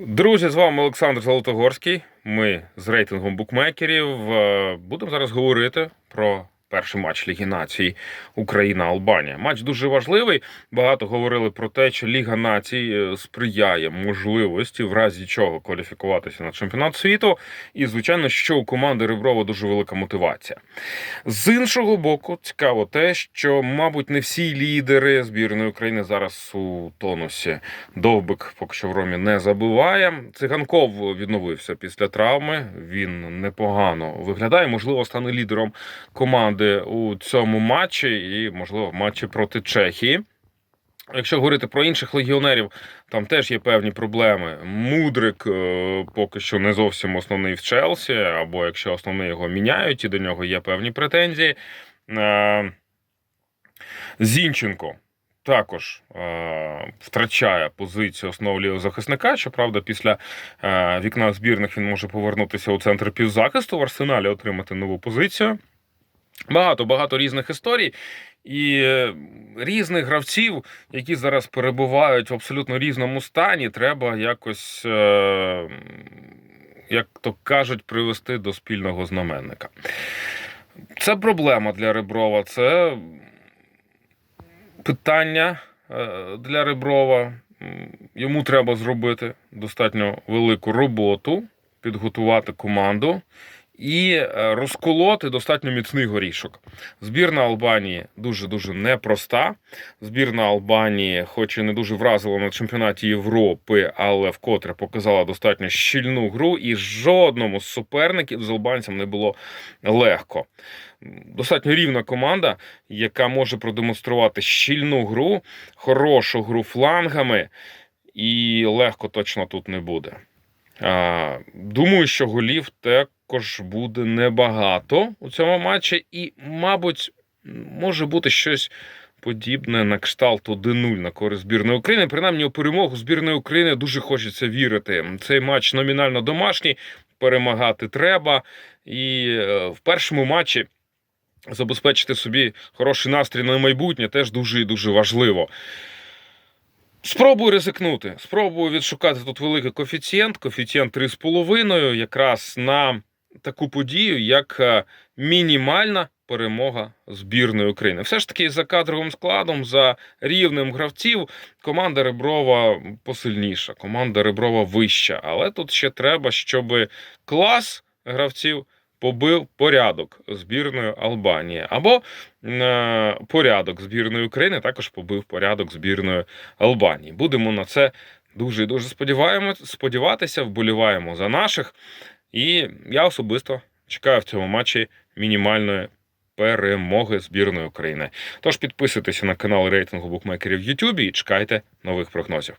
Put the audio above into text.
Друзі, з вами Олександр Золотогорський. Ми з рейтингом букмекерів Е, будемо зараз говорити про перший матч Ліги Націй Україна-Албанія. Матч дуже важливий. Багато говорили про те, що Ліга Націй е, сприяє можливості, в разі чого кваліфікуватися на чемпіонат світу. І, звичайно, що у команди Реброва дуже велика мотивація. З іншого боку, цікаво те, що, мабуть, не всі лідери збірної України зараз у тонусі. Довбик поки що в Ромі не забиває. Циганков відновився після травми. Він непогано виглядає. Можливо, стане лідером команди у цьому матчі, і можливо в матчі проти Чехії. Якщо говорити про інших легіонерів, там теж є певні проблеми. Мудрик е, поки що не зовсім основний в Челсі, або якщо основний його міняють, і до нього є певні претензії. Е, Зінченко також е, втрачає позицію основного захисника. Щоправда, після вікна збірних він може повернутися у центр півзахисту в арсеналі, отримати нову позицію. Багато багато різних історій і е, різних гравців, які зараз перебувають в абсолютно різному стані, треба якось, е, як то кажуть, привести до спільного знаменника. Це проблема для Реброва, це питання е, для Реброва. Йому треба зробити достатньо велику роботу, підготувати команду і е, розколоти достатньо міцний горішок. Збірна Албанії дуже дуже непроста. Збірна Албанії, хоч і не дуже вразила на чемпіонаті Європи, але вкотре показала достатньо щільну гру, і жодному з суперників з албанцям не було легко. Достатньо рівна команда, яка може продемонструвати щільну гру, хорошу гру флангами, і легко точно тут не буде. Думаю, що голів також буде небагато у цьому матчі, і, мабуть, може бути щось подібне на кшталт 1-0 на користь збірної України. Принаймні, у перемогу збірної України дуже хочеться вірити. Цей матч номінально домашній, перемагати треба. І е, в першому матчі забезпечити собі хороший настрій на майбутнє теж дуже і дуже важливо. Спробую ризикнути. Спробую відшукати тут великий коефіцієнт, коефіцієнт 3,5, якраз на таку подію, як е, мінімальна перемога збірної України. Все ж таки, за кадровим складом, за рівнем гравців, команда Реброва посильніша, команда Реброва вища. Але тут ще треба, щоб клас гравців побив порядок збірної Албанії. Або е, порядок збірної України також побив порядок збірної Албанії. Будемо на це дуже і дуже сподіваємось, сподіватися, вболіваємо за наших. І я особисто чекаю в цьому матчі мінімальної перемоги збірної України. Тож підписуйтеся на канал рейтингу букмекерів в Ютубі і чекайте нових прогнозів.